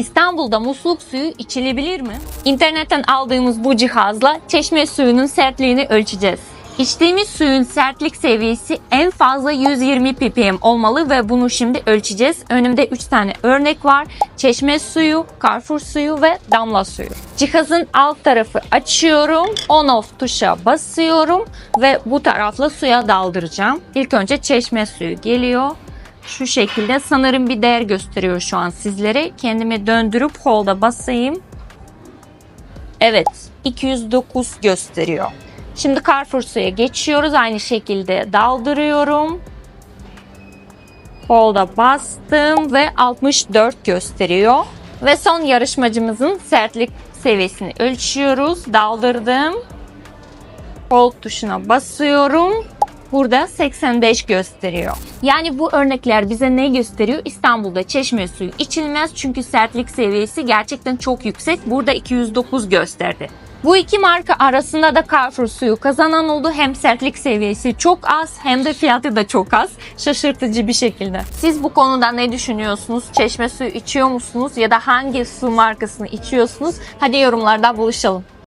İstanbul'da musluk suyu içilebilir mi? İnternetten aldığımız bu cihazla çeşme suyunun sertliğini ölçeceğiz. İçtiğimiz suyun sertlik seviyesi en fazla 120 ppm olmalı ve bunu şimdi ölçeceğiz. Önümde 3 tane örnek var. Çeşme suyu, Carrefour suyu ve damla suyu. Cihazın alt tarafı açıyorum. On off tuşa basıyorum ve bu tarafla suya daldıracağım. İlk önce çeşme suyu geliyor. Şu şekilde sanırım bir değer gösteriyor şu an sizlere. Kendimi döndürüp hold'a basayım. Evet 209 gösteriyor. Şimdi Carrefour suya geçiyoruz. Aynı şekilde daldırıyorum. Hold'a bastım ve 64 gösteriyor. Ve son yarışmacımızın sertlik seviyesini ölçüyoruz. Daldırdım. Hold tuşuna basıyorum. Burada 85 gösteriyor. Yani bu örnekler bize ne gösteriyor? İstanbul'da çeşme suyu içilmez çünkü sertlik seviyesi gerçekten çok yüksek. Burada 209 gösterdi. Bu iki marka arasında da Carrefour suyu kazanan oldu. Hem sertlik seviyesi çok az hem de fiyatı da çok az. Şaşırtıcı bir şekilde. Siz bu konuda ne düşünüyorsunuz? Çeşme suyu içiyor musunuz? Ya da hangi su markasını içiyorsunuz? Hadi yorumlarda buluşalım.